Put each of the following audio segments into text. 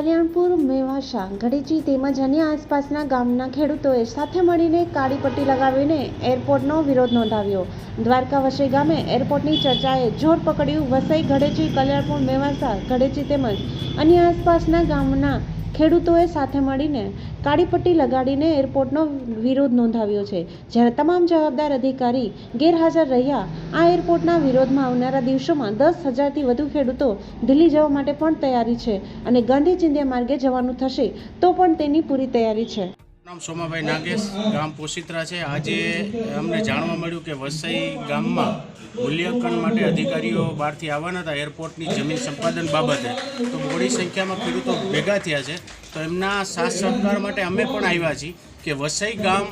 કલ્યાણપુર મેવાસા ગઢેચી તેમજ અન્ય આસપાસના ગામના ખેડૂતોએ સાથે મળીને કાળી પટ્ટી લગાવીને એરપોર્ટનો વિરોધ નોંધાવ્યો. દ્વારકા વસઈ ગામે એરપોર્ટની ચર્ચાએ જોર પકડ્યું. વસઈ ગઢેચી કલ્યાણપુર, મેવાસા ગઢેચી તેમજ અન્ય આસપાસના ગામના ખેડૂતોએ સાથે મળીને કાળીપટ્ટી લગાડીને એરપોર્ટનો વિરોધ નોંધાવ્યો છે. જ્યારે તમામ જવાબદાર અધિકારી ગેરહાજર રહ્યા, આ એરપોર્ટના વિરોધમાં આવનારા દિવસોમાં દસ હજારથી વધુ ખેડૂતો દિલ્હી જવા માટે પણ તૈયારી છે અને ગાંધી ચિંધ્યા માર્ગે જવાનું થશે તો પણ તેની પૂરી તૈયારી છે. નામ સોમાભાઈ નાગેશ, ગામ પોશિત્રા છે. આજે અમને જાણવા મળ્યું કે વસઈ ગામમાં મૂલ્યાંકન માટે અધિકારીઓ બહારથી આવવાના હતા. એરપોર્ટની જમીન સંપાદન બાબતે તો મોડી સંખ્યામાં ખેડૂતો ભેગા થયા છે. તો એમના સાથ સહકાર માટે અમે પણ આવ્યા છીએ. કે વસઈ ગામ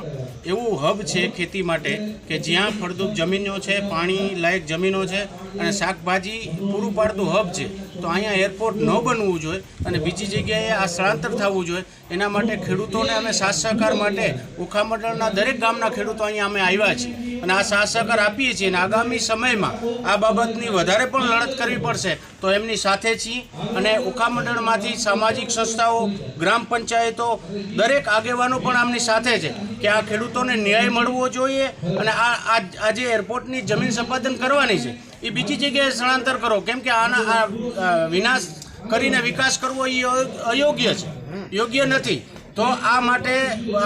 એવું હબ છે ખેતી માટે, કે જ્યાં ફળદ્રુપ જમીનો છે, પાણી લાયક જમીનો છે અને શાકભાજી પૂરું પાડતું હબ છે, તો અહીંયા એરપોર્ટ ન બનવું જોઈએ અને બીજી જગ્યાએ આ સ્થળાંતર થવું જોઈએ. એના માટે ખેડૂતોને અમે સાથ સહકાર માટે ઉખામંડળના દરેક ગામના ખેડૂતો અહીંયા અમે આવ્યા છીએ. અને આ સાથ આપીએ છીએ અને આગામી સમયમાં આ બાબતની વધારે પણ લડત કરવી પડશે. તો એમની સાથે છીએ અને ઉખા મંડળમાંથી સામાજિક સંસ્થાઓ, ગ્રામ પંચાયતો, દરેક આગેવાનો પણ આમની સાથે છે કે આ ખેડૂતોને ન્યાય મળવો જોઈએ અને આ આ આ જે એરપોર્ટની જમીન સંપાદન કરવાની છે. એ બીજી જગ્યાએ સ્થળાંતર કરો. કેમ કે આના આ વિનાશ કરીને વિકાસ કરવો એ અયોગ્ય છે. યોગ્ય નથી. તો આ માટે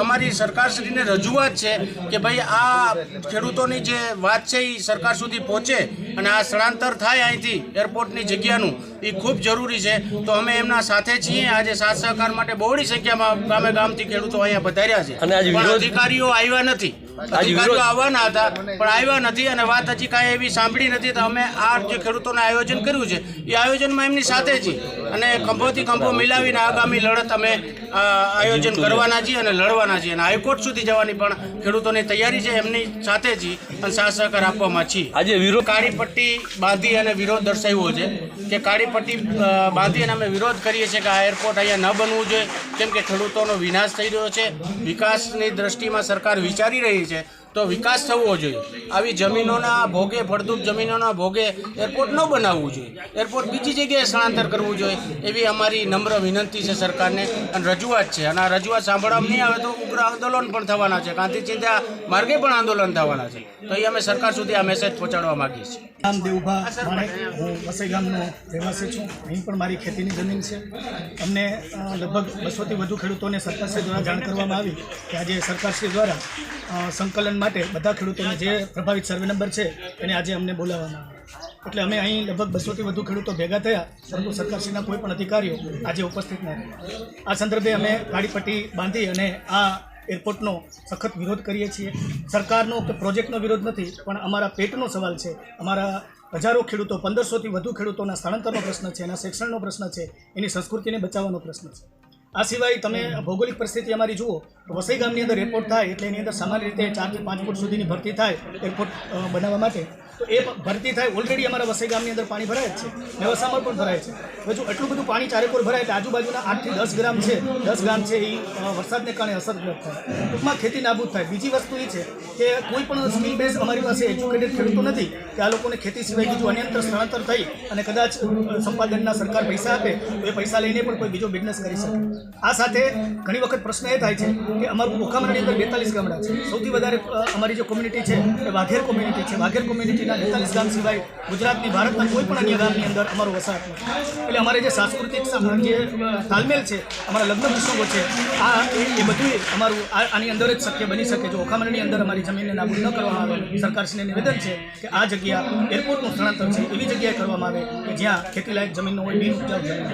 અમારી સરકારશ્રીને રજૂઆત છે કે ભાઈ આ ખેડૂતોની જે વાત છે એ સરકાર સુધી પહોંચે અને આ સ્થળાંતર થાય અહીંથી એરપોર્ટની જગ્યાનું એ ખૂબ જરૂરી છે. તો અમે એમના સાથે છીએ આજે સાથ સહકાર માટે બહોળી સંખ્યામાં ગામે ગામથી ખેડૂતો અહીંયા પધાર્યા છે. પણ અધિકારીઓ આવ્યા નથી. અધિકારીઓ આવવાના હતા પણ આવ્યા નથી અને વાત હજી કાંઈ એવી સાંભળી નથી. તો અમે આ જે ખેડૂતોને આયોજન કર્યું છે એ આયોજનમાં એમની સાથે છીએ. અને ખંભોથી ખંભો મિલાવીને આગામી લડત અમે આયોજન કરવાના છીએ અને લડવાના છીએ. અને હાઈકોર્ટ સુધી જવાની પણ ખેડૂતોની તૈયારી છે એમની સાથે જ અને સાથ સહકાર આપવામાં છીએ. આજે વિરોધ કાળી પટ્ટી બાંધી અને વિરોધ દર્શાવ્યો છે કે કાળી પટ્ટી બાંધી અને અમે વિરોધ કરીએ છીએ કે આ એરપોર્ટ અહીંયા ન બનવું જોઈએ. કેમ કે ખેડૂતોનો વિનાશ થઈ રહ્યો છે. વિકાસની દ્રષ્ટિમાં સરકાર વિચારી રહી છે. તો વિકાસ થવો જોઈએ. આવી જમીનોના ભોગે, ફળદ્રુપ જમીનોના ભોગે એરપોર્ટ ન બનાવવું જોઈએ. એરપોર્ટ બીજી જગ્યાએ સ્થળાંતર કરવું જોઈએ. એવી અમારી નમ્ર વિનંતી છે સરકારને અને રજૂઆત છે. અને આ રજૂઆત સાંભળવામાં નહીં આવે તો ઉગ્ર આંદોલન પણ થવાના છે. ગાંધી ચિંતા માર્ગે પણ આંદોલન થવાના છે. તો એ અમે સરકાર સુધી આ મેસેજ પહોંચાડવા માગીએ છીએ. નામ દેવભા હું વસઈ ગામનો રહેવાસી છું. અહીં પણ મારી ખેતીની જમીન છે. અમને લગભગ બસોથી વધુ ખેડૂતોને સરકારશ્રી દ્વારા જાણ કરવામાં આવી કે આજે સરકારશ્રી દ્વારા સંકલનમાં સંકલન માટે બધા ખેડૂતોને જે પ્રભાવિત સર્વે નંબર છે, એને આજે અમને બોલાવવામાં એટલે અમે અહીં લગભગ બસોથી વધુ ખેડૂતો ભેગા થયા, પરંતુ સરકારશ્રીના કોઈ પણ અધિકારીઓ આજે ઉપસ્થિત ન આ સંદર્ભે અમે કાળી પટ્ટી બાંધી અને આ એરપોર્ટનો સખત વિરોધ કરીએ છીએ. સરકારનો કે પ્રોજેક્ટનો વિરોધ નથી, પણ અમારા પેટનો સવાલ છે. અમારા હજારો ખેડૂતો, પંદરસોથી વધુ ખેડૂતોના સ્થળાંતરનો પ્રશ્ન છે, એના શિક્ષણનો પ્રશ્ન છે, એની સંસ્કૃતિને બચાવવાનો પ્રશ્ન છે. આ સિવાય તમે ભૌગોલિક પરિસ્થિતિ અમારી જુઓ વસઈ ગામની અંદર એરપોર્ટ થાય એટલે એની અંદર સામાન્ય રીતે ચારથી પાંચ ફૂટ સુધીની ભરતી થાય એરપોર્ટ બનાવવા માટે. તો એ ભરતી થાય. ઓલરેડી અમારા વસઈ ગામની અંદર પાણી ભરાય જ છે. વ્યવસ્થામાં પણ ભરાય છે. હજુ એટલું બધું પાણી ચારેકોર ભરાય એટલે આજુબાજુના આઠથી દસ ગ્રામ છે. દસ ગ્રામ છે એ વરસાદને કારણે અસરગ્રસ્ત થાય. ટૂંકમાં ખેતી નાબૂદ થાય. બીજી વસ્તુ એ છે કે કોઈ પણ સ્કિલ બેઝ અમારી પાસે એજ્યુકેટેડ ખેડૂતો નથી કે આ લોકોને ખેતી સિવાય બીજું અન્યંત્ર સ્થળાંતર થઈ અને કદાચ સંપાદનના સરકાર પૈસા આપે, તો એ પૈસા લઈને પણ કોઈ બીજો બિઝનેસ કરી શકે. આ સાથે ઘણી વખત પ્રશ્ન એ થાય છે કે અમારું ઓખામરાની અંદર બેતાલીસ ગામડા છે. સૌથી વધારે અમારી જે કોમ્યુનિટી છે એ વાઘેર કોમ્યુનિટી છે. વાઘેર કોમ્યુનિટીના બેતાલીસ ગામ સિવાય ગુજરાતની ભારતના કોઈ પણ અન્ય ગામની અંદર અમારો વસાહત નથી. એટલે અમારે જે સાંસ્કૃતિક જે તાલમેલ છે અમારા લગ્ન પ્રસંગો છે આ એ બધું અમારું આની અંદર જ શક્ય બની શકે. જો ઓખામણની અંદર અમારી જમીનને નાબૂદ ન કરવામાં આવે સરકારશ્રીને નિવેદન છે કે આ જગ્યા એરપોર્ટનું સ્થળાંતર છે એવી જગ્યાએ કરવામાં આવે કે જ્યાં ખેતીલાયક જમીનનો હોય બિન ઉપજાઉ જમીન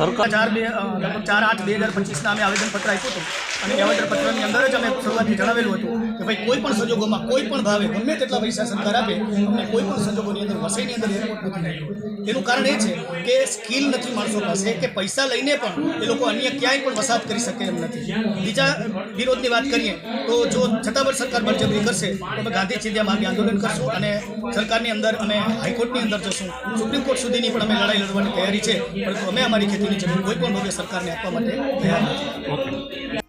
સરકાર ચાર બે લગભગ ચાર આઠ બે હજાર પચીસના અમે આવેદનપત્ર આપ્યું હતું. અને એ પત્રની અંદર જ અમે શરૂઆતથી જણાવેલું હતું કે ભાઈ કોઈ પણ સંજોગોમાં કોઈ પણ ભાવે ગમે તેટલા પૈસા સરકાર આપે, અમને કોઈ પણ સંજોગોની અંદર વસઈની અંદર એરપોર્ટ નથી મળતું. એનું કારણ એ છે કે સ્કિલ નથી માણસો પાસે કે પૈસા લઈને પણ એ લોકો અન્ય ક્યાંય પણ વસાત કરી શકે એમ નથી. બીજા વિરોધની વાત કરીએ તો જો છતાં પણ સરકાર બળજબરી કરશે, તો અમે ગાંધી ચિંધ્યા માર્ગે આંદોલન કરશું અને સરકારની અંદર અમે હાઈકોર્ટની અંદર જશું. સુપ્રીમ કોર્ટ સુધીની પણ અમે લડાઈ લડવાની તૈયારી છે, પરંતુ અમે અમારી ખેતીની જમીન કોઈ પણ ભોગે સરકારને આપવા માટે તૈયાર નથી.